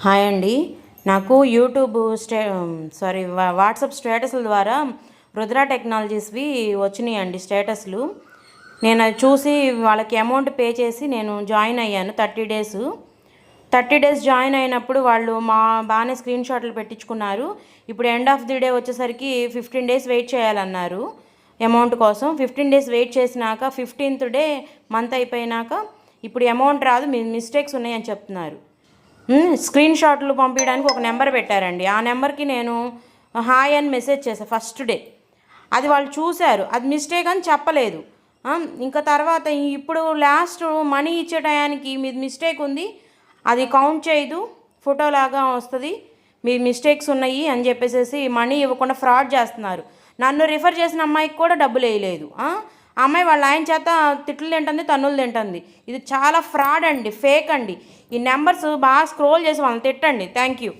Hi అండి. నాకు YouTube stay sorry వా- వాట్సాప్ స్టేటస్ల ద్వారా రుద్ర టెక్నాలజీస్వి వచ్చినాయి అండి స్టేటస్లు. నేను అది చూసి వాళ్ళకి అమౌంట్ పే చేసి నేను జాయిన్ అయ్యాను thirty days. Thirty days join అయినప్పుడు వాళ్ళు మా బాగానే స్క్రీన్ షాట్లు పెట్టించుకున్నారు. ఇప్పుడు ఎండ్ ఆఫ్ ది డే వచ్చేసరికి ఫిఫ్టీన్ డేస్ వెయిట్ చేయాలన్నారు అమౌంట్ కోసం. ఫిఫ్టీన్ డేస్ వెయిట్ చేసినాక ఫిఫ్టీన్త్ డే మంత్ అయిపోయినాక ఇప్పుడు అమౌంట్ రాదు మీ మిస్టేక్స్ ఉన్నాయని చెప్తున్నారు. స్క్రీన్ షాట్లు పంపించడానికి ఒక నెంబర్ పెట్టారండి. ఆ నెంబర్కి నేను హాయ్ అని మెసేజ్ చేశాను ఫస్ట్ డే అది వాళ్ళు చూశారు. అది మిస్టేక్ అని చెప్పలేదు. ఇంకా తర్వాత ఇప్పుడు లాస్ట్ మనీ ఇచ్చే టయానికి మీది మిస్టేక్ ఉంది. అది కౌంట్ చేయదు. ఫోటో లాగా వస్తుంది. మీ మిస్టేక్స్ ఉన్నాయి అని చెప్పేసి మనీ ఇవ్వకుండా ఫ్రాడ్ చేస్తున్నారు. నన్ను రిఫర్ చేసిన అమ్మాయికి కూడా డబ్బులు వేయలేదు. ఆ అమ్మాయి వాళ్ళ ఆయన చేత తిట్లు తింటుంది తన్నులు తింటుంది. ఇది చాలా ఫ్రాడ్ అండి ఫేక్ అండి. ఈ నెంబర్స్ బాగా స్క్రోల్ చేసి వాళ్ళని తిట్టండి. Thank you